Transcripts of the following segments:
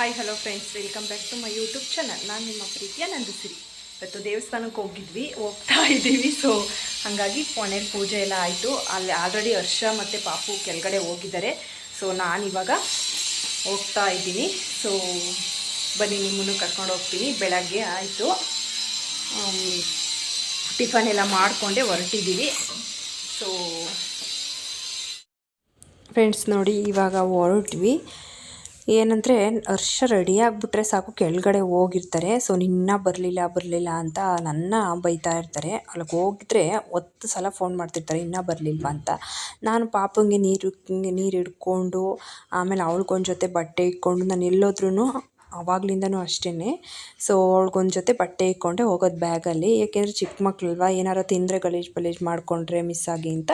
Hi hello friends welcome back to my YouTube channel ನಾನು ನಿಮ್ಮ ಪ್ರೀತಿಯ ನಂದಿಸಿರಿ. ಇವತ್ತು ದೇವಸ್ಥಾನಕ್ಕೆ ಹೋಗಿದ್ವಿ, ಹೋಗ್ತಾ ಇದ್ದೀವಿ. ಸೊ ಹಾಗಾಗಿ ಕೊನೆಯಲ್ಲಿ ಪೂಜೆ ಎಲ್ಲ ಆಯಿತು. ಅಲ್ಲಿ ಆಲ್ರೆಡಿ ಹರ್ಷ ಮತ್ತು ಪಾಪು ಕೆಳಗಡೆ ಹೋಗಿದ್ದಾರೆ. ಸೊ ನಾನಿವಾಗ ಹೋಗ್ತಾ ಇದ್ದೀನಿ. ಸೊ ಬನ್ನಿ, ನಿಮ್ಮನ್ನು ಕರ್ಕೊಂಡು ಹೋಗ್ತೀನಿ. ಬೆಳಗ್ಗೆ ಆಯಿತು. ಟಿಫನ್ ಎಲ್ಲ ಮಾಡಿಕೊಂಡೆ, ಹೊರಟಿದ್ದೀವಿ. ಸೊ ಫ್ರೆಂಡ್ಸ್ ನೋಡಿ, ಇವಾಗ ಹೊರಟ್ವಿ. ಏನಂದರೆ, ಹರ್ಷ ರೆಡಿ ಆಗಿಬಿಟ್ರೆ ಸಾಕು, ಕೆಳಗಡೆ ಹೋಗಿರ್ತಾರೆ. ಸೊ ನಿನ್ನ ಬರಲಿಲ್ಲ ಬರಲಿಲ್ಲ ಅಂತ ನನ್ನ ಬೈತಾ ಇರ್ತಾರೆ. ಅಲ್ಲಿಗೆ ಹೋಗಿದ್ರೆ ಹತ್ತು ಸಲ ಫೋನ್ ಮಾಡ್ತಿರ್ತಾರೆ, ಇನ್ನೂ ಬರಲಿಲ್ವಾ ಅಂತ. ನಾನು ಪಾಪಂಗೆ ನೀರು ನೀರು ಹಿಡ್ಕೊಂಡು, ಆಮೇಲೆ ಅವ್ಳ್ಗೊಂದು ಜೊತೆ ಬಟ್ಟೆ ಇಟ್ಕೊಂಡು, ನಾನು ಎಲ್ಲೋದ್ರೂ ಆವಾಗ್ಲಿಂದನೂ ಅಷ್ಟೇ ಸೊ ಅವ್ಳಿಗೊಂದು ಜೊತೆ ಬಟ್ಟೆ ಇಕ್ಕೊಂಡೆ ಹೋಗೋದು ಬ್ಯಾಗಲ್ಲಿ. ಏಕೆಂದರೆ ಚಿಕ್ಕ ಮಕ್ಕಳಲ್ವ ಏನಾರು ತಿಂದರೆ ಗಲೀಜು ಪಲೀಜ್ ಮಾಡಿಕೊಂಡ್ರೆ ಮಿಸ್ ಆಗಿ ಅಂತ.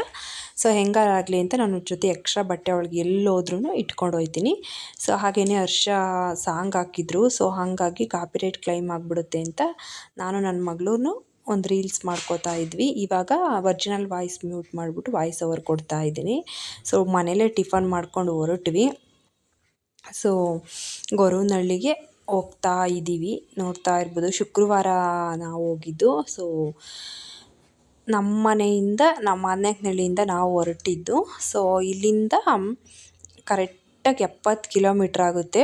ಸೊ ಹೆಂಗಾರಾಗಲಿ ಅಂತ ನಾನು ಜೊತೆ ಎಕ್ಸ್ಟ್ರಾ ಬಟ್ಟೆ ಅವಳಿಗೆ ಎಲ್ಲೋದ್ರೂ ಇಟ್ಕೊಂಡು ಹೋಗ್ತೀನಿ ಸೊ ಹಾಗೆಯೇ ಹರ್ಷ ಸಾಂಗ್ ಹಾಕಿದ್ರು. ಸೊ ಹಾಗಾಗಿ ಕಾಪಿರೈಟ್ ಕ್ಲೈಮ್ ಆಗಿಬಿಡುತ್ತೆ ಅಂತ ನಾನು ನನ್ನ ಮಗಳೂ ಒಂದು ರೀಲ್ಸ್ ಮಾಡ್ಕೋತಾ ಇದ್ವಿ. ಇವಾಗ ಒರ್ಜಿನಲ್ ವಾಯ್ಸ್ ಮ್ಯೂಟ್ ಮಾಡಿಬಿಟ್ಟು ವಾಯ್ಸ್ ಓವರ್ ಕೊಡ್ತಾ ಇದ್ದೀನಿ. ಸೊ ಮನೇಲೇ ಟಿಫನ್ ಮಾಡ್ಕೊಂಡು ಹೊರಟ್ವಿ. ಸೊ ಗೊರವನಹಳ್ಳಿಗೆ ಹೋಗ್ತಾ ಇದ್ದೀವಿ. ನೋಡ್ತಾ ಇರ್ಬೋದು. ಶುಕ್ರವಾರ ನಾವು ಹೋಗಿದ್ದು. ಸೊ ನಮ್ಮ ಮನೆಯಿಂದ ನಮ್ಮ ಮನೆಯಲ್ಲಿಂದ ನಾವು ಹೊರಟಿದ್ದು. ಸೊ ಇಲ್ಲಿಂದ ಕರೆಕ್ಟಾಗಿ ಎಪ್ಪತ್ತು ಕಿಲೋಮೀಟ್ರ್ ಆಗುತ್ತೆ.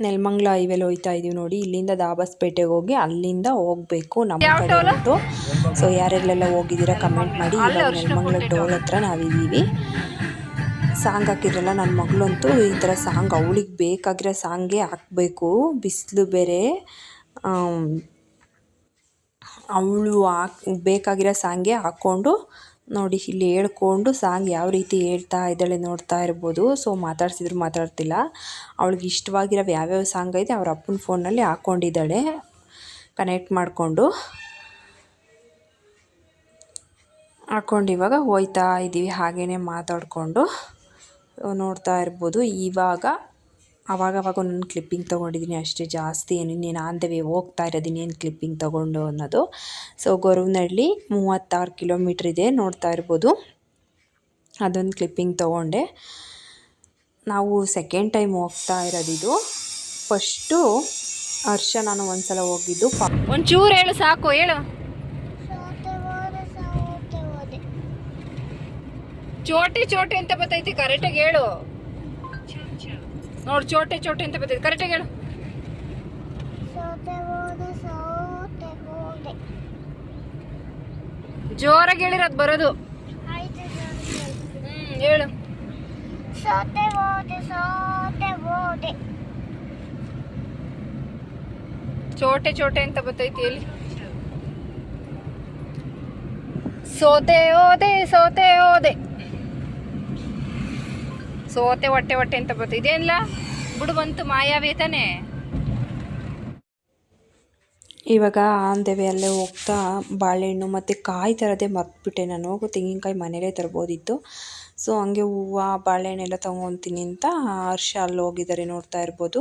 ನೆಲಮಂಗ್ಲ ಹೈವೇಲಿ ಹೋಯ್ತಾ ಇದ್ದೀವಿ ನೋಡಿ. ಇಲ್ಲಿಂದ ದಾಬಸ್ಪೇಟೆಗೆ ಹೋಗಿ ಅಲ್ಲಿಂದ ಹೋಗಬೇಕು ನಮ್ಮ ಕಡೆ ಹೊರಟು ಸೊ ಯಾರೆಲ್ಲೆಲ್ಲ ಹೋಗಿದ್ದೀರಾ ಕಮೆಂಟ್ ಮಾಡಿ. ಇವಾಗ ನೆಲಮಂಗ್ಲ ಟೋಲ್ ಹತ್ರ ನಾವಿದ್ದೀವಿ. ಸಾಂಗ್ ಹಾಕಿದ್ರಲ್ಲ ನನ್ನ ಮಗಳಂತೂ, ಈ ಥರ ಸಾಂಗ್ ಅವಳಿಗೆ ಬೇಕಾಗಿರೋ ಸಾಂಗೇ ಹಾಕಬೇಕು, ಬಿಸಿಲು ಬೇರೆ. ಅವಳು ಹಾಕ್, ಬೇಕಾಗಿರೋ ಸಾಂಗೇ ಹಾಕ್ಕೊಂಡು, ನೋಡಿ ಇಲ್ಲಿ ಹೇಳ್ಕೊಂಡು ಸಾಂಗ್ ಯಾವ ರೀತಿ ಹೇಳ್ತಾ ಇದ್ದಾಳೆ ನೋಡ್ತಾ ಇರ್ಬೋದು. ಸೊ, ಮಾತಾಡ್ಸಿದ್ರು ಮಾತಾಡ್ತಿಲ್ಲ. ಅವಳಿಗೆ ಇಷ್ಟವಾಗಿರೋ ಯಾವ್ಯಾವ ಸಾಂಗ್ ಐತೆ ಅವ್ರ ಅಪ್ಪನ ಫೋನಲ್ಲಿ ಹಾಕ್ಕೊಂಡಿದ್ದಾಳೆ ಕನೆಕ್ಟ್ ಮಾಡಿಕೊಂಡು. ಹಾಕ್ಕೊಂಡು ಇವಾಗ ಹೋಯ್ತಾ ಇದ್ದೀವಿ ಹಾಗೇ ಮಾತಾಡಿಕೊಂಡು. ನೋಡ್ತಾ ಇರ್ಬೋದು. ಇವಾಗ, ಅವಾಗವಾಗ ಒಂದೊಂದು ಕ್ಲಿಪ್ಪಿಂಗ್ ತೊಗೊಂಡಿದ್ದೀನಿ ಅಷ್ಟೇ ಜಾಸ್ತಿ ಏನು ಇನ್ನೇನು ಆನ್ ದ ಹೋಗ್ತಾ ಇರೋದು ಏನು ಕ್ಲಿಪ್ಪಿಂಗ್ ತೊಗೊಂಡು ಅನ್ನೋದು. ಸೊ ಗೊರವನಹಳ್ಳಿ ಮೂವತ್ತಾರು ಕಿಲೋಮೀಟ್ರ್ ಇದೆ ನೋಡ್ತಾ ಇರ್ಬೋದು. ಅದೊಂದು ಕ್ಲಿಪ್ಪಿಂಗ್ ತೊಗೊಂಡೆ. ನಾವು ಸೆಕೆಂಡ್ ಟೈಮ್ ಹೋಗ್ತಾ ಇರೋದಿದು. ಫಸ್ಟು ಹರ್ಷ ನಾನು ಒಂದ್ಸಲ ಹೋಗಿದ್ದು. ಪ ಒಂಚೂರು ಹೇಳು, ಸಾಕು, ಹೇಳು. ಚೋಟಿ ಚೋಟಿ ಅಂತ ಬರ್ತೈತಿ ಕರೆಕ್ಟಾಗಿ ಹೇಳು. ನೋಡು ಚೋಟೆ ಚೋಟೆ ಅಂತ ಬರ್ತೈತಿ ಕರೆಕ್ಟಾಗಿ ಹೇಳು. ಜೋರಾಗಿ ಹೇಳಿರೋದು ಬರೋದು. ಹ್ಮ್ ಹೇಳು. ಚೋಟೆ ಚೋಟೆ ಅಂತ ಬರ್ತೈತಿ ಎಲ್ಲಿ? ಸೋತೆ ಹೋದೆ ಸೋತೆ ಹೋದೆ. ಸೋತೆ ಹೊಟ್ಟೆ ಹೊಟ್ಟೆ ಅಂತ ಬರ್ತದೆ ಇದೇನಿಲ್ಲ ಬಿಡು ಬಂತು, ಮಾಯಾವೇ ತಾನೆ. ಇವಾಗ ಆನ್ ದ ವೇ ಅಲ್ಲೇ ಹೋಗ್ತಾ ಬಾಳೆಹಣ್ಣು ಮತ್ತು ಕಾಯಿ ತರದೇ ಮರ್ತ್ಬಿಟ್ಟೆ ನಾನು. ತೆಂಗಿನಕಾಯಿ ಮನೆಯಲ್ಲೇ ತರ್ಬೋದಿತ್ತು. ಸೊ ಹಂಗೆ ಹೂವು ಬಾಳೆಹಣ್ಣೆಲ್ಲ ತೊಗೊತೀನಿ ಅಂತ ಹರ್ಷ ಅಲ್ಲಿ ಹೋಗಿದ್ದಾರೆ ನೋಡ್ತಾ ಇರ್ಬೋದು.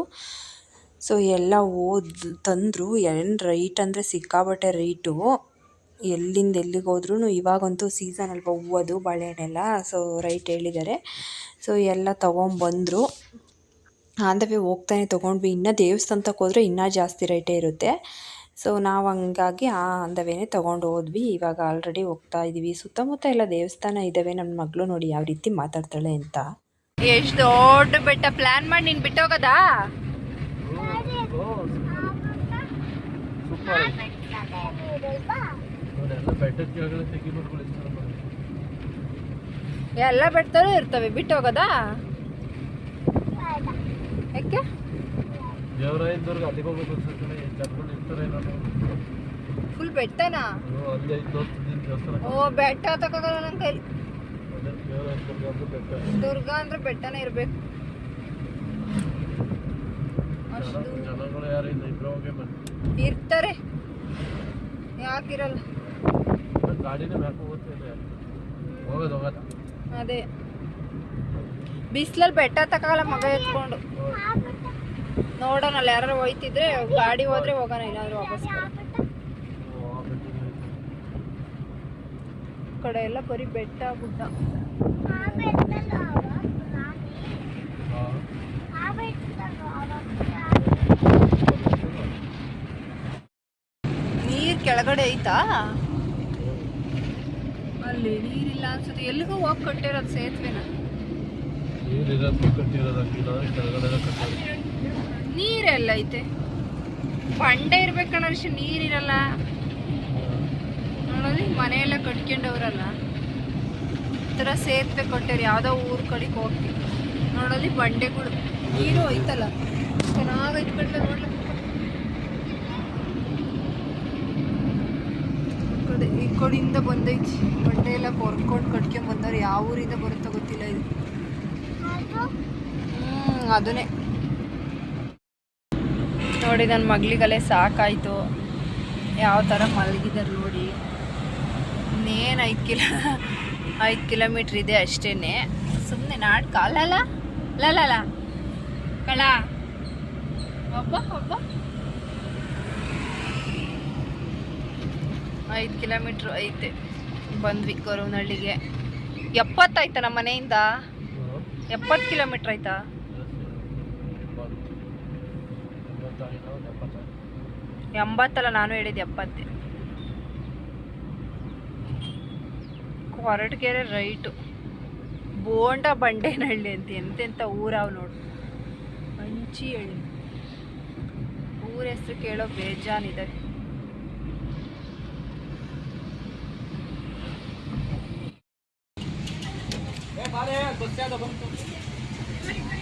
ಸೊ ಎಲ್ಲ ಓದ್ ತಂದರು. ಏನು ರೈಟ್ ಅಂದರೆ ಸಿಕ್ಕಾಬಟ್ಟೆ ರೈಟು ಎಲ್ಲಿಂದ ಎಲ್ಲಿಗೆ ಹೋದ್ರೂ ಇವಾಗಂತೂ ಸೀಸನ್ ಅಲ್ವಾ ಹೂವದು ಬಾಳೆಹಣ್ಣೆಲ್ಲ ಸೊ ರೈಟ್ ಹೇಳಿದ್ದಾರೆ. ಸೊ ಎಲ್ಲ ತೊಗೊಂಬಂದರು. ಆನ್ ದ ವೇ ಹೋಗ್ತಾನೆ ತೊಗೊಂಡ್ವಿ. ಇನ್ನೂ ದೇವಸ್ಥಾನಕ್ಕೆ ಹೋದರೆ ಇನ್ನೂ ಜಾಸ್ತಿ ರೇಟೇ ಇರುತ್ತೆ. ಸೊ ನಾವು ಹಂಗಾಗಿ ಆ ಅಂದವೇನೆ ತೊಗೊಂಡು ಹೋದ್ವಿ. ಇವಾಗ ಆಲ್ರೆಡಿ ಹೋಗ್ತಾ ಇದ್ದೀವಿ ಸುತ್ತಮುತ್ತ ಎಲ್ಲ ದೇವಸ್ಥಾನ ಇದ್ದಾವೆ ನನ್ನ ಮಗಳು ನೋಡಿ ಯಾವ ರೀತಿ ಮಾತಾಡ್ತಾಳೆ ಅಂತ. ಎಷ್ಟು ದೊಡ್ಡ ಬೆಟ್ಟ. ಪ್ಲಾನ್ ಮಾಡಿ ನೀನು ಬಿಟ್ಟೋಗದಾ? ಎಲ್ಲ ಬೆಟ್ಟದಲ್ಲೂ ಇರ್ತವೆ ಬಿಟ್ಟು ಯಾಕೆ? ದೇವರಾಯನದವ್ರಿಗೆ ಅಲ್ಲಿಗೆ ಹೋಗ್ಬೇಕು ಅನ್ಸುತ್ತೆ ಜನಗಳು ಇರ್ತಾರೆ ನಾನು ಫುಲ್ ಬೆಟ್ಟನಾ? ಅಲ್ಲಿ ದೇವಸ್ಥಾನ ಓ ಬೆಟ್ಟ ತಗೋಗಲ್ಲ ನನ್ನ ಕೈ ದುರ್ಗ ಅಂದ್ರೆ ಬೆಟ್ಟನೇ ಇರ್ಬೇಕು. ಅಷ್ಟು ಜನ- ಜನಗಳು ಯಾರು ಇಲ್ಲ ಇಬ್ರು ಹೋಗಿ ಇರ್ತಾರೆ. ಯಾಕಿರಲ್ಲ. ಗಾಡಿನೇ ಮ್ಯಾಕ್ ಹೋಗೋದು ಹೋಗಲ್ಲ ಅದೇ. ಬಿಸಿಲಲ್ಲಿ ಬೆಟ್ಟ ತಕ್ಕಾಗಲ್ಲ ಮಗ ಎತ್ಕೊಂಡು. ನೋಡೋಣ ಅಲ್ಲಿ ಯಾರು ಹೋಯ್ತಿದ್ರೆ ಗಾಡಿ ಹೋದ್ರೆ ಹೋಗೋಣ ಏನಾದ್ರು ವಾಪಸ್ ಕಡೆ ಎಲ್ಲ ಬರೀ ಬೆಟ್ಟ, ಗುಡ್ಡ. ನೀರ್ ಕೆಳಗಡೆ ಐತಾ? ಅಲ್ಲಿ ನೀರಿಲ್ಲ ಅನ್ಸುತ್ತೆ. ಎಲ್ಲಿಗೂ ಹೋಗಿ ಕಟ್ಟಿರೋದು ಸೇತುವೆನ. ನೀರೆಲ್ಲ ಐತೆ. ಬಂಡೆ ಇರ್ಬೇಕಣ್ಣ ಅಷ್ಟೇ ನೀರಿರಲ್ಲ. ನೋಡೋದು ಮನೆಯೆಲ್ಲ ಕಟ್ಕೊಂಡವ್ರಲ್ಲ. ಈ ಥರ ಸೇತುವೆ ಕೊಟ್ಟವ್ರು ಯಾವುದೋ ಊರ್ ಕಡೆಗೆ ಹೋಗ್ತೀವಿ ನೋಡೋದು ಬಂಡೆಗಳು. ನೀರು ಐತಲ್ಲ. ಚೆನ್ನಾಗಿ ಐತ್ಕೊಂಡ್ಲ ನೋಡ್ಲ ಕಡೆಯಿಂದ ಬಂದೈತಿ ಬಟ್ಟೆ ಎಲ್ಲ ಕೊರ್ಕೊಂಡು ಕಟ್ಕೊಂಡ್ ಬಂದವ್ರು ಯಾವ ಊರಿಂದ ಬರುತ್ತೋ ಗೊತ್ತಿಲ್ಲ ಇದು. ಹ್ಮ್, ಅದನ್ನೇ. ನೋಡಿ ನನ್ನ ಮಗಳಿಗಲ್ಲೇ ಸಾಕಾಯಿತು. ಯಾವ ಥರ ಮಲಗಿದಾರೆ ನೋಡಿ. ಇನ್ನೇನು ಐದು ಕಿಲೋ, ಐದು ಕಿಲೋಮೀಟ್ರ್ ಇದೆ ಅಷ್ಟೇ ಸುಮ್ಮನೆ ನಾಟಕ. ಅಲ್ಲಲ್ಲ ಲಲ್ಲ ಕಳ ಒಬ್ಬ ಒಬ್ಬ. ಐದು ಕಿಲೋಮೀಟ್ರ್ ಐತೆ. ಬಂದ್ವಿ ಗೊರವನಹಳ್ಳಿಗೆ ಎಪ್ಪತ್ತಾಯ್ತಾ ನಮ್ಮ ಮನೆಯಿಂದ? ಎಪ್ಪತ್ತು ಕಿಲೋಮೀಟ್ರ್ ಆಯ್ತಾ? ಎಂಬತ್ತಲ್ಲ ನಾನು ಹೇಳಿದ್ದು ಎಪ್ಪತ್ತೆ. ಕೊರಟಗೆರೆ ರೈಟು. ಬೋಂಡ ಬಂಡೇನಹಳ್ಳಿ ಅಂತ ಎಂತೆಂಥ ಊರಾವ್ ನೋಡು. ಹಂಚಿ ಹಳ್ಳಿ ಊರ ಹೆಸರು ಕೇಳೋ ಬೇಜಾನಿದೆ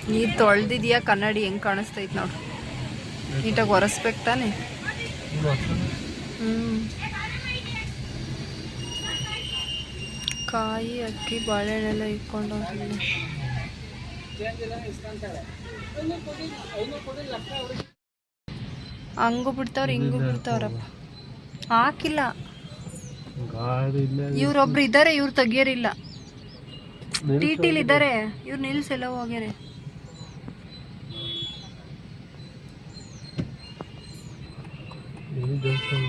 ನೀರು ತೊಳೆದಿದ್ಯಾ ಕನ್ನಡಿ? ಹೆಂಗ್ ಕಾಣಿಸ್ತೈತೆ ನೋಡು. ನೀಟಾಗಿ ಒರೆಸ್ಬೇಕು ತಾನೆ. ಹ್ಮ್. ಕಾಯಿ ಅಕ್ಕಿ ಬಾಳೆಹಣ್ಣೆಲ್ಲ ಇಟ್ಕೊಂಡು ಹಂಗು ಬಿಡ್ತಾವ್ರ ಹಿಂಗು ಬಿಡ್ತಾವ್ರಪ್ಪ. ಹಾಕಿಲ್ಲ. ಇವ್ರೊಬ್ರು ಇದ್ದಾರೆ ಇವ್ರು ತೆಗಿಯೋರಿಲ್ಲ. ಟಿ ಟಿಲಿ ಇದ್ದಾರೆ. ಇವ್ರು ನಿಲ್ಸೆಲ್ಲ ಹೋಗ್ಯಾರೆ. ಇದು ದೇವಸ್ಥಾನ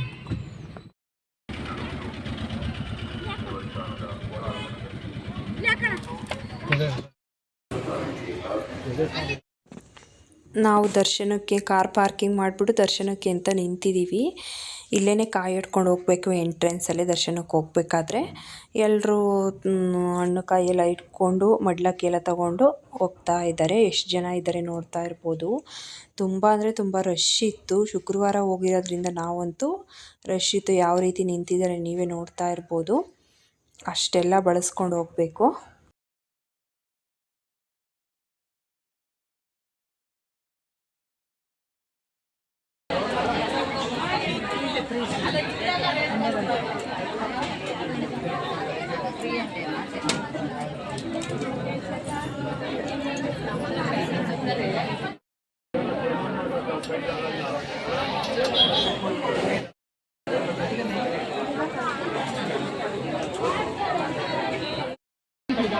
ಇದೆ. ಇದೆ. ನಾವು ದರ್ಶನಕ್ಕೆ ಕಾರ್ ಪಾರ್ಕಿಂಗ್ ಮಾಡಿಬಿಟ್ಟು ದರ್ಶನಕ್ಕೆ ಅಂತ ನಿಂತಿದ್ದೀವಿ. ಇಲ್ಲೇ ಕಾಯಿ ಹಿಡ್ಕೊಂಡು ಹೋಗ್ಬೇಕು ಎಂಟ್ರೆನ್ಸಲ್ಲೇ ದರ್ಶನಕ್ಕೆ ಹೋಗ್ಬೇಕಾದ್ರೆ. ಎಲ್ಲರೂ ಹಣ್ಣು ಕಾಯಿ ಎಲ್ಲ ಇಟ್ಕೊಂಡು, ಮಡ್ಲಕ್ಕೆಲ್ಲ ತಗೊಂಡು ಹೋಗ್ತಾ ಇದ್ದಾರೆ. ಎಷ್ಟು ಜನ ಇದ್ದಾರೆ ನೋಡ್ತಾ ಇರ್ಬೋದು. ತುಂಬ ಅಂದರೆ ತುಂಬ ರಶ್ ಇತ್ತು. ಶುಕ್ರವಾರ ಹೋಗಿರೋದ್ರಿಂದ ನಾವಂತೂ ರಶ್ ಇತ್ತು. ಯಾವ ರೀತಿ ನಿಂತಿದ್ದಾರೆ ನೀವೇ ನೋಡ್ತಾ ಇರ್ಬೋದು. ಅಷ್ಟೆಲ್ಲ ಬಳಸ್ಕೊಂಡು ಹೋಗಬೇಕು.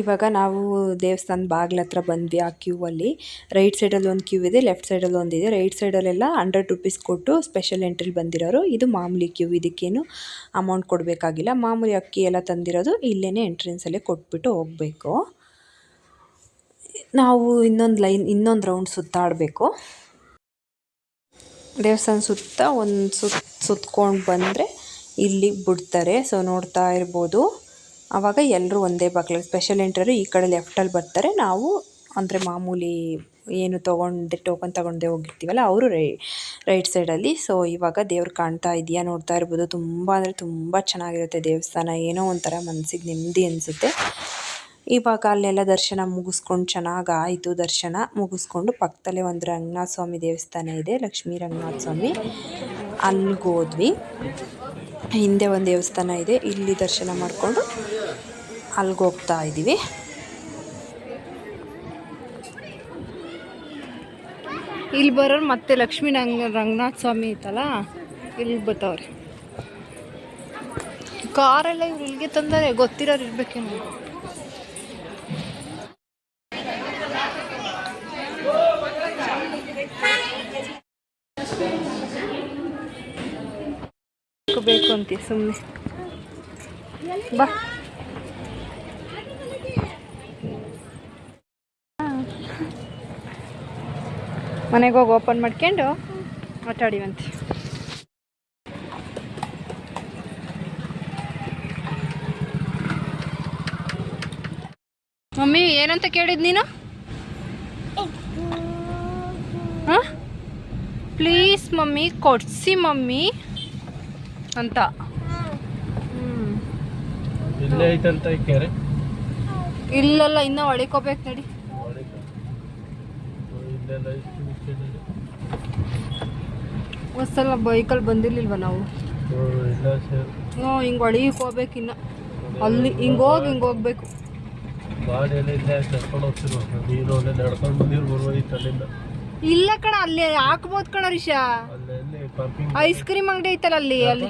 ಇವಾಗ ನಾವು ದೇವಸ್ಥಾನ ಬಾಗಿಲ ಹತ್ರ ಬಂದ್ವಿ ಆ ಕ್ಯೂ ಅಲ್ಲಿ. ರೈಟ್ ಸೈಡಲ್ಲಿ ಒಂದು ಕ್ಯೂ ಇದೆ ಲೆಫ್ಟ್ ಸೈಡಲ್ಲಿ ಒಂದಿದೆ. ರೈಟ್ ಸೈಡಲ್ಲೆಲ್ಲ ಹಂಡ್ರೆಡ್ ರುಪೀಸ್ ಕೊಟ್ಟು ಸ್ಪೆಷಲ್ ಎಂಟ್ರಿಲಿ ಬಂದಿರೋರು. ಇದು ಮಾಮೂಲಿ ಕ್ಯೂ ಇದಕ್ಕೇನು ಅಮೌಂಟ್ ಕೊಡಬೇಕಾಗಿಲ್ಲ. ಮಾಮೂಲಿ ಅಕ್ಕಿ ಎಲ್ಲ ತಂದಿರೋದು ಇಲ್ಲೇ ಎಂಟ್ರೆನ್ಸಲ್ಲೇ ಕೊಟ್ಬಿಟ್ಟು ಹೋಗಬೇಕು. ನಾವು ಇನ್ನೊಂದು ಲೈನ್ ಇನ್ನೊಂದು ರೌಂಡ್ ಸುತ್ತಾಡಬೇಕು. ದೇವಸ್ಥಾನ ಸುತ್ತ ಒಂದು ಸುತ್ತ ಸುತ್ಕೊಂಡು ಬಂದರೆ ಇಲ್ಲಿಗೆ ಬಿಡ್ತಾರೆ. ಸೊ ನೋಡ್ತಾ ಇರ್ಬೋದು. ಆವಾಗ ಎಲ್ಲರೂ ಒಂದೇ ಬಾಗಿಲಲ್ಲಿ ಸ್ಪೆಷಲ್ ಎಂಟ್ರರು ಈ ಕಡೆ ಲೆಫ್ಟಲ್ಲಿ ಬರ್ತಾರೆ. ನಾವು ಅಂದರೆ ಮಾಮೂಲಿ ಏನು ತೊಗೊಂಡು ಟೋಕನ್ ತೊಗೊಂಡೆ ಹೋಗಿರ್ತೀವಲ್ಲ, ಅವರು ರೈ ರೈಟ್ ಸೈಡಲ್ಲಿ ಸೊ ಇವಾಗ ದೇವ್ರು ಕಾಣ್ತಾ ಇದೆಯಾ ನೋಡ್ತಾ ಇರ್ಬೋದು. ತುಂಬ ಅಂದರೆ ತುಂಬ ಚೆನ್ನಾಗಿರುತ್ತೆ ದೇವಸ್ಥಾನ. ಏನೋ ಒಂಥರ ಮನಸ್ಸಿಗೆ ನೆಮ್ಮದಿ ಅನಿಸುತ್ತೆ. ಇವಾಗ ಅಲ್ಲೆಲ್ಲ ದರ್ಶನ ಮುಗಿಸ್ಕೊಂಡು ಚೆನ್ನಾಗಿ ಆಯಿತು. ದರ್ಶನ ಮುಗಿಸ್ಕೊಂಡು ಪಕ್ಕದಲ್ಲೇ ಒಂದು ರಂಗನಾಥ ಸ್ವಾಮಿ ದೇವಸ್ಥಾನ ಇದೆ, ಲಕ್ಷ್ಮೀ ರಂಗನಾಥ ಸ್ವಾಮಿ ಅಲ್ಲಿಗೆ ಹೋದ್ವಿ. ಹಿಂದೆ ಒಂದು ದೇವಸ್ಥಾನ ಇದೆ. ಇಲ್ಲಿ ದರ್ಶನ ಮಾಡಿಕೊಂಡು ಅಲ್ಲಿಗೆ ಹೋಗ್ತಾ ಇದ್ದೀವಿ. ಇಲ್ಲಿ ಬರೋರು ಮತ್ತೆ ಲಕ್ಷ್ಮೀ ನಂಗ ರಂಗನಾಥ ಸ್ವಾಮಿ ಐತಲ್ಲ ಇಲ್ಲಿ ಬರ್ತಾವ್ರೆ ಕಾರೆಲ್ಲ ಇವ್ರು ಇಲ್ಲಿಗೆ ತಂದರೆ, ಗೊತ್ತಿರೋರು ಬೇಕು ಅಂತ ಸುಮ್ಮನೆ ಬಾ. ಮನೆಗೆ ಹೋಗಿ ಓಪನ್ ಮಾಡ್ಕೊಂಡು ಆಟಾಡಿವಂತೆ ಮಮ್ಮಿ ಏನಂತ ಕೇಳಿದ್ ನೀನು? ಪ್ಲೀಸ್ ಮಮ್ಮಿ ಕೊಡ್ಸಿ ಮಮ್ಮಿ ಅಂತ. ಇಲ್ಲಲ್ಲ ಇನ್ನ ಹೊಡಿಕೋಬೇಕು ನಡಿ. ಒಂದ್ಸಲ ಬೈಕಲ್ಲಿ ಬಂದಿರ್ಲಿಲ್ವ ನಾವು? ಇಲ್ಲ ಸರ್ ಹ್ಞೂ ಹಿಂಗೆ ಹೋಗ್ಬೇಕು ಇನ್ನು. ಅಲ್ಲಿ ಹಿಂಗೆ ಹೋಗಿ ಹಿಂಗೆ ಹೋಗ್ಬೇಕು. ಇಲ್ಲೇ ಕರ್ಕೊಂಡು ಹೋಗ್ತಿರುವ ನೀರು ಅಲ್ಲೇ ನಡ್ಕೊಂಡು ಬಂದಿರು ಬರುವೈತೆ ಅಲ್ಲಿಂದ ಇಲ್ಲ ಕಣ ಅಲ್ಲಿ ಹಾಕ್ಬೋದು ಕಣ ರಿಷಾ. ಐಸ್ ಕ್ರೀಮ್ ಅಂಗಡಿ ಐತಲ್ಲ ಅಲ್ಲಿ ಅಲ್ಲಿ.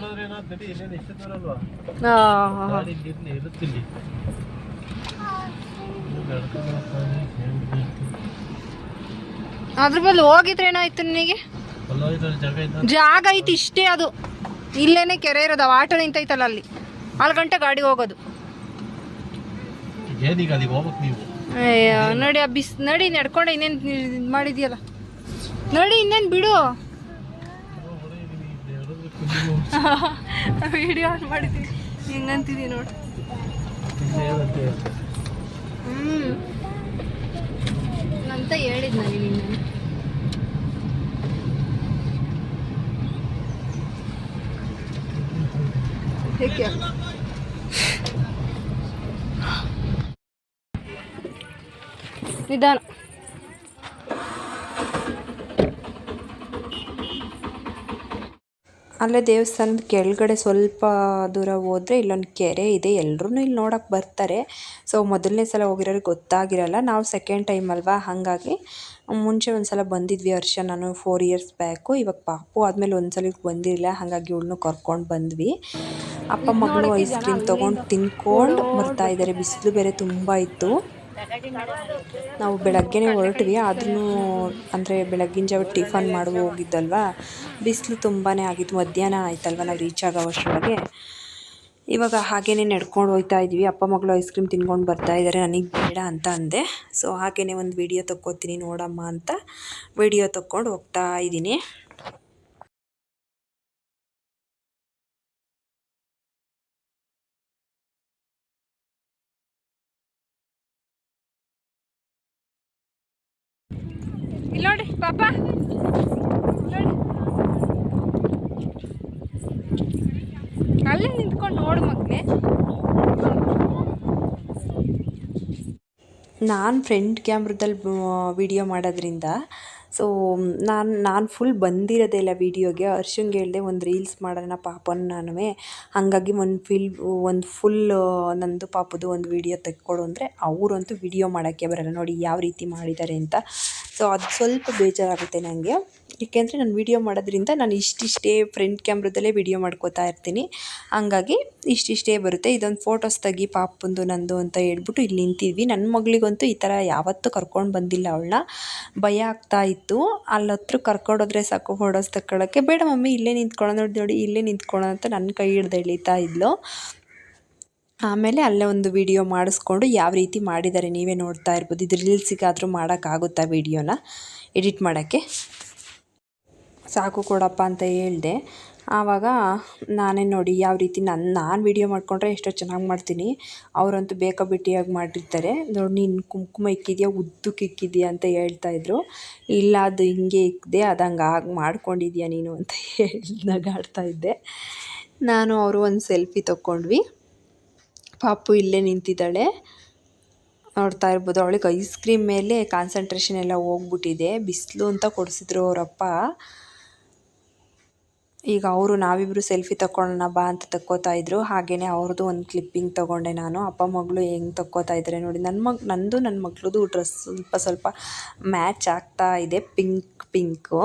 ಹಾ, ಹಾ. ಗಾಡಿ ಇರ್ಲಿ ಇರುತ್ತಿಲ್ಲಿ ನಡ್ಕೊಂಡು ಹೋಗ್ತಾನೆ, ಹೆಂಗ್ ಬೇಕು. ಅದ್ರ ಮೇಲೆ ಹೋಗಿದ್ರೆ ಏನಾಯ್ತು ನಿನಗೆ? ಅಲ್ಲ ಇದ್ರಲ್ಲಿ ಜಾಗ ಐತಿ ಇಷ್ಟೇ ಅದು. ಇಲ್ಲೇನೆ ಕೆರೆ ಇರೋದು ಆಟೋ ನಿಂತೈತಲ್ಲ ಅಲ್ಲಿ. ಅಲ್ಲಿ ಗಂಟೆ ಗಾಡಿ ಹೋಗೋದು. ಅಯ್ಯೋ ನಡಿ ಆ ಬಿಸ್ ನಡಿ ನಡ್ಕೊಂಡು ಇನ್ನೇನು ಇದು ಮಾಡಿದ್ಯಲ್ಲ. ನಡಿ ಇನ್ನೇನು ಬಿಡು. ವಿಡಿಯೋ ಆನ್ ಮಾಡಿದ್ವಿ ಹೆಂಗಂತಿದಿ ನೋಡಿ. ಹ್ಮ್. ಹ್ಞೂ ಅಂತ ಹೇಳಿದ್ ನನಗೆ ನಿನ್ನ. ಹೇಗೆ? ನಿಧಾನ. ಅಲ್ಲೇ ದೇವಸ್ಥಾನದ ಕೆಳಗಡೆ ಸ್ವಲ್ಪ ದೂರ ಹೋದರೆ ಇಲ್ಲೊಂದು ಕೆರೆ ಇದೆ. ಎಲ್ಲರೂ ಇಲ್ಲಿ ನೋಡೋಕೆ ಬರ್ತಾರೆ. ಸೊ ಮೊದಲನೇ ಸಲ ಹೋಗಿರೋರಿಗೆ ಗೊತ್ತಾಗಿರಲ್ಲ. ನಾವು ಸೆಕೆಂಡ್ ಟೈಮ್ ಅಲ್ವಾ? ಹಾಗಾಗಿ ಮುಂಚೆ ಒಂದು ಸಲ ಬಂದಿದ್ವಿ ವರ್ಷ ನಾನು ಫೋರ್ ಇಯರ್ಸ್ ಬ್ಯಾಕು ಇವಾಗ ಪಾಪು ಆದಮೇಲೆ ಒಂದು ಸಲ ಬಂದಿರಲಿಲ್ಲ. ಹಾಗಾಗಿ ಇವಳನ್ನು ಕರ್ಕೊಂಡು ಬಂದ್ವಿ. ಅಪ್ಪ ಮಗಳು ಐಸ್ ಕ್ರೀಮ್ ತೊಗೊಂಡು ತಿನ್ಕೊಂಡು ಬರ್ತಾ ಇದ್ದಾರೆ. ಬಿಸಿಲು ಬೇರೆ ತುಂಬ ಇತ್ತು. ನಾವು ಬೆಳಗ್ಗೆನೇ ಹೊರಟ್ವಿ, ಆದ್ರೂ ಅಂದರೆ ಬೆಳಗ್ಗಿನ ಜಾವ ಟಿಫನ್ ಮಾಡುವ ಹೋಗಿದ್ದಲ್ವಾ? ಬಿಸಿಲು ತುಂಬಾ ಆಗಿತ್ತು, ಮಧ್ಯಾಹ್ನ ಆಯ್ತಲ್ವ ನಾವು ರೀಚ್ ಆಗೋ ಅಷ್ಟರೊಳಗೆ ಇವಾಗ ಹಾಗೇನೆ ನಡ್ಕೊಂಡು ಹೋಗ್ತಾ ಇದ್ವಿ, ಅಪ್ಪ ಮಗಳು ಐಸ್ ಕ್ರೀಮ್ ತಿನ್ಕೊಂಡು ಬರ್ತಾ ಇದ್ದಾರೆ ನನಗೆ ಬೇಡ ಅಂತ ಅಂದೆ. ಸೊ ಹಾಗೇನೆ ಒಂದು ವಿಡಿಯೋ ತಕ್ಕೋತೀನಿ ನೋಡಮ್ಮ ಅಂತ ವಿಡಿಯೋ ತಕ್ಕೊಂಡು ಹೋಗ್ತಾ ಇದ್ದೀನಿ ನೋಡಿ, ಪಾಪ. ಅಲ್ಲೇ ನಿಂತ್ಕೊಂಡು ನೋಡು ಮಗ್ನೆ. ನಾನು ಫ್ರೆಂಡ್ ಕ್ಯಾಮ್ರದಲ್ಲಿ ವಿಡಿಯೋ ಮಾಡೋದ್ರಿಂದ, ಸೊ ನಾನು ನಾನು ಫುಲ್ ಬಂದಿರೋದೇ ಇಲ್ಲ ವೀಡಿಯೋಗೆ. ಹರ್ಷಂಗೆ ಹೇಳಿದೆ, ಒಂದು ರೀಲ್ಸ್ ಮಾಡೋಣ ಪಾಪನ ನಾನು ಹಾಗಾಗಿ ಒಂದು ಫಿಲ್ ಒಂದು ಫುಲ್ ನಂದು ಪಾಪದು ಒಂದು ವೀಡಿಯೋ ತೆಕ್ಕೊಡು ಅಂದರೆ, ಅವರಂತೂ ವಿಡಿಯೋ ಮಾಡೋಕ್ಕೆ ಬರಲ್ಲ. ನೋಡಿ, ಯಾವ ರೀತಿ ಮಾಡಿದ್ದಾರೆ ಅಂತ. ಸೊ ಅದು ಸ್ವಲ್ಪ ಬೇಜಾರಾಗುತ್ತೆ ನನಗೆ. ಏಕೆಂದರೆ ನಾನು ವೀಡಿಯೋ ಮಾಡೋದ್ರಿಂದ ನಾನು ಇಷ್ಟಿಷ್ಟೇ ಫ್ರಂಟ್ ಕ್ಯಾಮ್ರದಲ್ಲೇ ವಿಡಿಯೋ ಮಾಡ್ಕೋತಾ ಇರ್ತೀನಿ. ಹಂಗಾಗಿ ಇಷ್ಟಿಷ್ಟೇ ಬರುತ್ತೆ. ಇದೊಂದು ಫೋಟೋಸ್ ತೆಗಿ ಪಾಪಂದು, ನಂದು ಅಂತ ಹೇಳ್ಬಿಟ್ಟು ಇಲ್ಲಿ ನಿಂತಿದ್ವಿ. ನನ್ನ ಮಗಳಿಗಂತೂ ಈ ಥರ ಯಾವತ್ತೂ ಕರ್ಕೊಂಡು ಬಂದಿಲ್ಲ ಅವಳನ್ನ. ಭಯ ಆಗ್ತಾ ಇತ್ತು. ಅಲ್ಲಿ ಹತ್ರ ಕರ್ಕೊಂಡೋದ್ರೆ ಸಾಕು ಫೋಟೋಸ್ ತಗೊಳ್ಳೋಕ್ಕೆ ಬೇಡ ಮಮ್ಮಿ, ಇಲ್ಲೇ ನಿಂತ್ಕೊಳ್ಳೋ ನೋಡಿ ನೋಡಿ, ಇಲ್ಲೇ ನಿಂತ್ಕೊಳ್ಳೋ ಅಂತ ನನ್ನ ಕೈ ಹಿಡ್ದು ಎಳಿತಾ ಇದ್ಲು. ಆಮೇಲೆ ಅಲ್ಲೇ ಒಂದು ವಿಡಿಯೋ ಮಾಡಿಸ್ಕೊಂಡು ಯಾವ ರೀತಿ ಮಾಡಿದ್ದಾರೆ ನೀವೇ ನೋಡ್ತಾ ಇರ್ಬೋದು. ಇದು ರೀಲ್ಸಿಗಾದರೂ ಮಾಡೋಕ್ಕಾಗುತ್ತಾ ವಿಡಿಯೋನ ಎಡಿಟ್ ಮಾಡೋಕ್ಕೆ? ಸಾಕು ಕೊಡಪ್ಪ ಅಂತ ಹೇಳಿದೆ. ಆವಾಗ ನಾನೇ ನೋಡಿ ಯಾವ ರೀತಿ ನನ್ನ ನಾನು ವಿಡಿಯೋ ಮಾಡಿಕೊಂಡ್ರೆ ಎಷ್ಟೋ ಚೆನ್ನಾಗಿ ಮಾಡ್ತೀನಿ. ಅವರಂತೂ ಬೇಕಾಬಿಟ್ಟಿಯಾಗಿ ಮಾಡಿರ್ತಾರೆ. ನೋಡಿ, ನೀನು ಕುಂಕುಮ ಇಕ್ಕಿದೆಯಾ ಉದ್ದಕ್ಕೆ ಇಕ್ಕಿದೆಯಾ ಅಂತ ಹೇಳ್ತಾಯಿದ್ರು ಇಲ್ಲ, ಅದು ಹಿಂಗೆ ಇಕ್ಕಿದೆ ಅದು ಹಂಗೆ ಆಗಿ ಮಾಡ್ಕೊಂಡಿದ್ಯಾ ನೀನು ಅಂತ ಹೇಳಿ ನಗಾಡ್ತಾ ಇದ್ದೆ. ನಾನು ಅವರು ಒಂದು ಸೆಲ್ಫಿ ತೊಗೊಂಡ್ವಿ ಪಾಪು ಇಲ್ಲೇ ನಿಂತಿದ್ದಾಳೆ. ನೋಡ್ತಾ ಇರ್ಬೋದು ಅವಳಿಗೆ ಐಸ್ ಕ್ರೀಮ್ ಮೇಲೆ ಕಾನ್ಸಂಟ್ರೇಷನ್ ಎಲ್ಲ ಹೋಗ್ಬಿಟ್ಟಿದೆ. ಬಿಸಿಲು ಅಂತ ಕೊಡಿಸಿದ್ರು ಅವರಪ್ಪ. ಈಗ ಅವರು ನಾವಿಬ್ಬರು ಸೆಲ್ಫಿ ತಗೊಳ್ಳೋಣ ಬಾ ಅಂತ ತಕ್ಕೋತಾ ಇದ್ರು. ಹಾಗೆಯೇ ಅವ್ರದ್ದು ಒಂದು ಕ್ಲಿಪ್ಪಿಂಗ್ ತೊಗೊಂಡೆ ನಾನು. ಅಪ್ಪ, ಮಗಳು ಹೆಂಗೆ ತಕ್ಕೋತಾ ಇದ್ದಾರೆ ನೋಡಿ. ನನ್ನ ಮಗ್, ನಂದು ನನ್ನ ಮಗಳದು ಡ್ರೆಸ್ ಸ್ವಲ್ಪ ಸ್ವಲ್ಪ ಮ್ಯಾಚ್ ಆಗ್ತಾ ಇದೆ. ಪಿಂಕ್ ಪಿಂಕು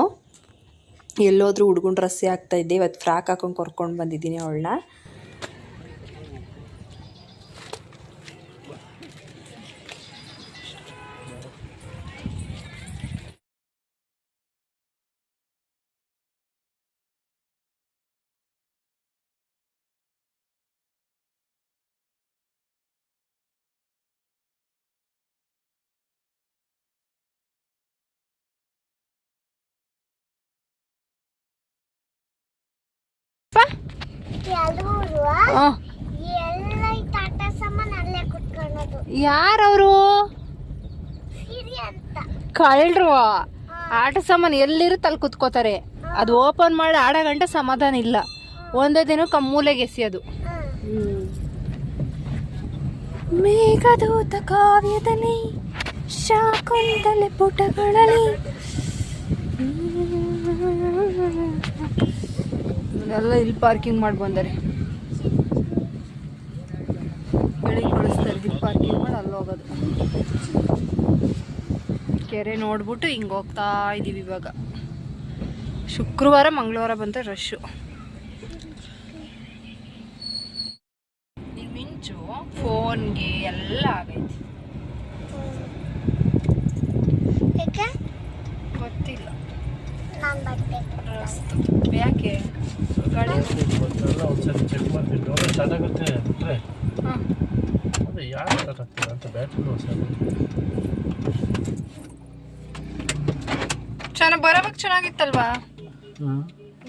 ಎಲ್ಲೋದ್ರೂ ಹುಡುಗನ ಡ್ರೆಸ್ಸೇ ಆಗ್ತಾ ಇದ್ದೆ ಇವತ್ತು ಫ್ರಾಕ್ ಹಾಕೊಂಡು ಕರ್ಕೊಂಡು ಬಂದಿದ್ದೀನಿ ಅವಳನ್ನ. ಯಾರವರು? ಕಳ್ರು. ಆಟ ಸಾಮಾನು ಎಲ್ಲಿರುತ್ತೆ ಅಲ್ಲಿ ಕುತ್ಕೋತಾರೆ. ಅದು ಓಪನ್ ಮಾಡಿ ಆಡ ಗಂಟೆ ಸಮಾಧಾನ ಇಲ್ಲ. ಒಂದೇ ದಿನ ಮೂಲೆಗೆ ಎಸೆಯೋದು. ಮೇಘದೂತ ಕಾವ್ಯದಲ್ಲಿ ಶಾಕುಂತಲೆ ಪುಟಗಳಲ್ಲಿ ಎಲ್ಲ ಇಲ್ಲಿ ಪಾರ್ಕಿಂಗ್ ಮಾಡಿ ಬಂದರೆ. ಬೆಳಿಗ್ಗೆ ಕಳಿಸ್ತಾರೆ ಇಲ್ಲಿ ಪಾರ್ಕಿಂಗ್ ಮಾಡಿ ಅಲ್ಲಿ ಹೋಗೋದು. ಕೆರೆ ನೋಡ್ಬಿಟ್ಟು ಹಿಂಗೆ ಹೋಗ್ತಾ ಇದ್ದೀವಿ ಇವಾಗ. ಶುಕ್ರವಾರ ಮಂಗಳವಾರ ಬಂದರೆ ರಶ್ಶು ಈಗ ಮಿಂಚು ಫೋನ್ಗೆ ಎಲ್ಲ ಆಗೈತಿ. ಗೊತ್ತಿಲ್ಲ. ಯಾಕೆ? ಒಂದ್ಸರಿ ಚೆಕ್ ಮಾಡ್ತೀನಿ ನೋಡೋ ಬಿಟ್ರೆ ಹಾಂ ಅದೇ ಯಾರು ಆಗ್ತದೆ ಅಂತ ಬ್ಯಾಟ್ರಿನೂ ಸರ್ ಚೆನ್ನಾಗಿ ಬರೋವಾಗ ಚೆನ್ನಾಗಿತ್ತಲ್ವಾ?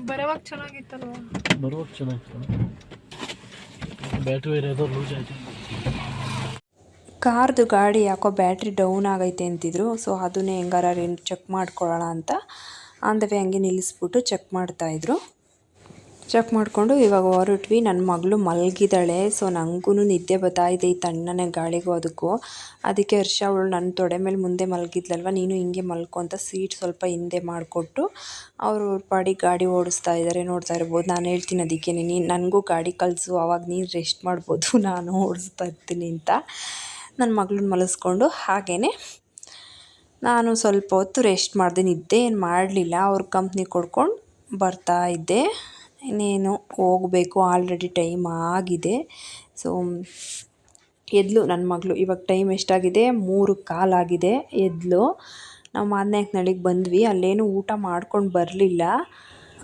ಬರೋವಾಗ ಚೆನ್ನಾಗಿತ್ತಲ್ವಾ? ಬರುವಾಗ ಚೆನ್ನಾಗಿತ್ತು. ಬ್ಯಾಟ್ರಿ ಇರೋದು ಏನೋ ಲೂಸ್ ಆಯ್ತು. ಕಾರ್ದು ಗಾಡಿ ಯಾಕೋ ಬ್ಯಾಟ್ರಿ ಡೌನ್ ಆಗೈತೆ ಅಂತಿದ್ರು ಸೊ ಅದನ್ನೇ ಹೆಂಗಾರ ಚೆಕ್ ಮಾಡ್ಕೊಳ್ಳೋಣ ಅಂತ ಆನ್ ದ ವೇ ಹಂಗೆ ನಿಲ್ಲಿಸ್ಬಿಟ್ಟು ಚೆಕ್ ಮಾಡ್ತಾಯಿದ್ರು ಚೆಕ್ ಮಾಡಿಕೊಂಡು ಇವಾಗ ಹೊರಟ್ವಿ. ನನ್ನ ಮಗಳು ಮಲಗಿದ್ದಾಳೆ ಸೊ ನನಗೂ ನಿದ್ದೆ ಇದೆ ಈ ತಣ್ಣನೆ ಗಾಳಿಗೂ ಅದಕ್ಕೂ. ಅದಕ್ಕೆ ಹರ್ಷ ಅವಳು ನನ್ನ ತೊಡೆ ಮೇಲೆ ಮುಂದೆ ಮಲಗಿದ್ಲಲ್ವ? ನೀನು ಹಿಂಗೆ ಮಲ್ಕೊಂತ ಸೀಟ್ ಸ್ವಲ್ಪ ಹಿಂದೆ ಮಾಡಿಕೊಟ್ಟು ಅವರು ಪಾಡಿ ಗಾಡಿ ಓಡಿಸ್ತಾ ಇದ್ದಾರೆ ನೋಡ್ತಾ ಇರ್ಬೋದು. ನಾನು ಹೇಳ್ತೀನಿ ಅದಕ್ಕೆ. ನೀನು ನನಗೂ ಗಾಡಿ ಕಳಿಸು. ಅವಾಗ ನೀನು ರೆಸ್ಟ್ ಮಾಡ್ಬೋದು. ನಾನು ಓಡಿಸ್ತಾ ಇರ್ತೀನಿ ಅಂತ. ನನ್ನ ಮಗಳನ್ನ ಮಲಸ್ಕೊಂಡು ಹಾಗೆಯೇ ನಾನು ಸ್ವಲ್ಪ ಹೊತ್ತು ರೆಸ್ಟ್ ಮಾಡಿದೆ. ನಿದ್ದೆ ಏನು ಮಾಡಲಿಲ್ಲ. ಅವ್ರ ಕಂಪ್ನಿ ಕೊಡ್ಕೊಂಡು ಬರ್ತಾ ಇದ್ದೆ. ಇನ್ನೇನು ಹೋಗಬೇಕು. ಆಲ್ರೆಡಿ ಟೈಮ್ ಆಗಿದೆ. ಸೊ ಎದ್ಲು ನನ್ನ ಮಗಳು. ಇವಾಗ ಟೈಮ್ ಎಷ್ಟಾಗಿದೆ? ಮೂರು ಕಾಲಾಗಿದೆ ಎದ್ಲು. ನಾವು ಮಾದನಾಯಕನಹಳ್ಳಿಗೆ ಬಂದ್ವಿ. ಅಲ್ಲೇನು ಊಟ ಮಾಡ್ಕೊಂಡು ಬರಲಿಲ್ಲ.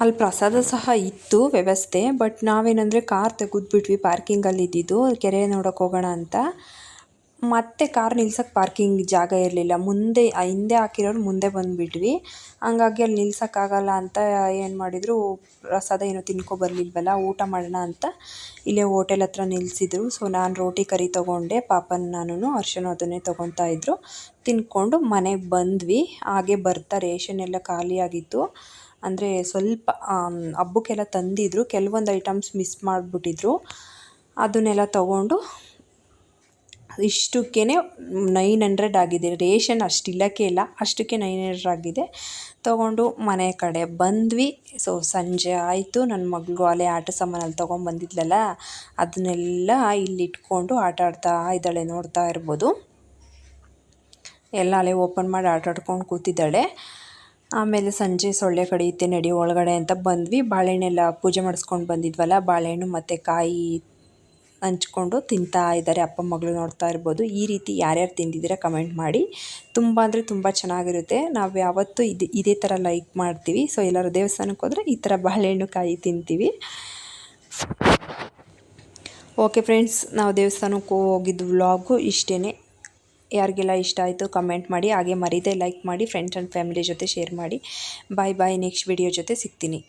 ಅಲ್ಲಿ ಪ್ರಸಾದ ಸಹ ಇತ್ತು, ವ್ಯವಸ್ಥೆ. But ನಾವೇನಂದರೆ car ತೆಗೆದ್ಬಿಟ್ವಿ. ಪಾರ್ಕಿಂಗಲ್ಲಿ ಇದ್ದಿದ್ದು. ಕೆರೆ ನೋಡೋಕೆ ಹೋಗೋಣ ಅಂತ. ಮತ್ತೆ ಕಾರ್ ನಿಲ್ಸಕ್ಕೆ ಪಾರ್ಕಿಂಗ್ ಜಾಗ ಇರಲಿಲ್ಲ. ಮುಂದೆ, ಹಿಂದೆ ಹಾಕಿರೋರು ಮುಂದೆ ಬಂದುಬಿಟ್ವಿ. ಹಂಗಾಗಿ ಅಲ್ಲಿ ನಿಲ್ಸೋಕ್ಕಾಗಲ್ಲ ಅಂತ ಏನು ಮಾಡಿದರು, ಪ್ರಸಾದ ಏನೋ ತಿನ್ಕೊ ಬರಲಿಲ್ವಲ್ಲ, ಊಟ ಮಾಡೋಣ ಅಂತ ಇಲ್ಲೇ ಹೋಟೆಲ್ ಹತ್ರ ನಿಲ್ಲಿಸಿದ್ರು ಸೊ ನಾನು ರೋಟಿ ಕರಿ ತೊಗೊಂಡೆ, ಪಾಪನ ನಾನು ಅರ್ಶನ ಅದನ್ನೇ ತೊಗೊತಾ ಇದ್ದರು ತಿನ್ಕೊಂಡು ಮನೆಗೆ ಬಂದ್ವಿ. ಹಾಗೆ ಬರ್ತಾ ರೇಷನ್ ಎಲ್ಲ ಖಾಲಿಯಾಗಿತ್ತು ಅಂದರೆ ಸ್ವಲ್ಪ ಹಬ್ಬಕ್ಕೆಲ್ಲ ತಂದಿದ್ರು. ಕೆಲವೊಂದು ಐಟಮ್ಸ್ ಮಿಸ್ ಮಾಡಿಬಿಟ್ಟಿದ್ರು. ಅದನ್ನೆಲ್ಲ ತೊಗೊಂಡು ಇಷ್ಟಕ್ಕೇ ನೈನ್ ಹಂಡ್ರೆಡ್ ಆಗಿದೆ. ರೇಷನ್ ಅಷ್ಟು ಇಲ್ಲಕ್ಕೆ ಇಲ್ಲ. ಅಷ್ಟಕ್ಕೆ ನೈನ್ ಹಂಡ್ರೆಡ್ ಆಗಿದೆ. ತೊಗೊಂಡು ಮನೆ ಕಡೆ ಬಂದ್ವಿ. ಸೊ ಸಂಜೆ ಆಯಿತು. ನನ್ನ ಮಗಳು ಅಲ್ಲೇ ಆಟ ಸಾಮಾನಲ್ಲಿ ತೊಗೊಂಬಂದಿದ್ಲಲ್ಲ ಅದನ್ನೆಲ್ಲ ಇಲ್ಲಿ ಇಟ್ಕೊಂಡು ಆಟ ಆಡ್ತಾ ಇದ್ದಾಳೆ, ನೋಡ್ತಾ ಇರ್ಬೋದು. ಎಲ್ಲ ಅಲ್ಲೇ ಓಪನ್ ಮಾಡಿ ಆಟ ಆಡ್ಕೊಂಡು ಕೂತಿದ್ದಾಳೆ. ಆಮೇಲೆ ಸಂಜೆ ಸೊಳ್ಳೆ ಕಡಿಯುತ್ತೆ ನಡಿ ಒಳಗಡೆ ಅಂತ ಬಂದ್ವಿ. ಬಾಳೆಹಣ್ಣೆಲ್ಲ ಪೂಜೆ ಮಾಡಿಸ್ಕೊಂಡು ಬಂದಿದ್ವಲ್ಲ, ಬಾಳೆಹಣ್ಣು ಮತ್ತು ಕಾಯಿ ಹಂಚ್ಕೊಂಡು ತಿಂತಾ ಇದ್ದಾರೆ ಅಪ್ಪ ಮಗಳು ನೋಡ್ತಾ ಇರ್ಬೋದು. ಈ ರೀತಿ ಯಾರ್ಯಾರು ತಿಂದಿದ್ದೀರಾ ಕಮೆಂಟ್ ಮಾಡಿ. ತುಂಬ ಅಂದರೆ ತುಂಬ ಚೆನ್ನಾಗಿರುತ್ತೆ. ನಾವು ಯಾವತ್ತೂ ಇದು, ಇದೇ ಥರ ಲೈಕ್ ಮಾಡ್ತೀವಿ. ಸೊ ಎಲ್ಲರೂ ದೇವಸ್ಥಾನಕ್ಕೆ ಹೋದರೆ ಈ ಥರ ಬಾಳೆಹಣ್ಣು ಕಾಯಿ ತಿಂತೀವಿ. ಓಕೆ ಫ್ರೆಂಡ್ಸ್ ನಾವು ದೇವಸ್ಥಾನಕ್ಕೆ ಹೋಗಿದ್ದು ವ್ಲಾಗು ಇಷ್ಟೇ ಯಾರಿಗೆಲ್ಲ ಇಷ್ಟ ಆಯಿತು ಕಮೆಂಟ್ ಮಾಡಿ. ಹಾಗೆ ಮರೀದೆ ಲೈಕ್ ಮಾಡಿ ಫ್ರೆಂಡ್ಸ್ ಆ್ಯಂಡ್ ಫ್ಯಾಮಿಲಿ ಜೊತೆ ಶೇರ್ ಮಾಡಿ. ಬಾಯ್ ಬಾಯ್ ನೆಕ್ಸ್ಟ್ ವಿಡಿಯೋ ಜೊತೆ ಸಿಗ್ತೀನಿ.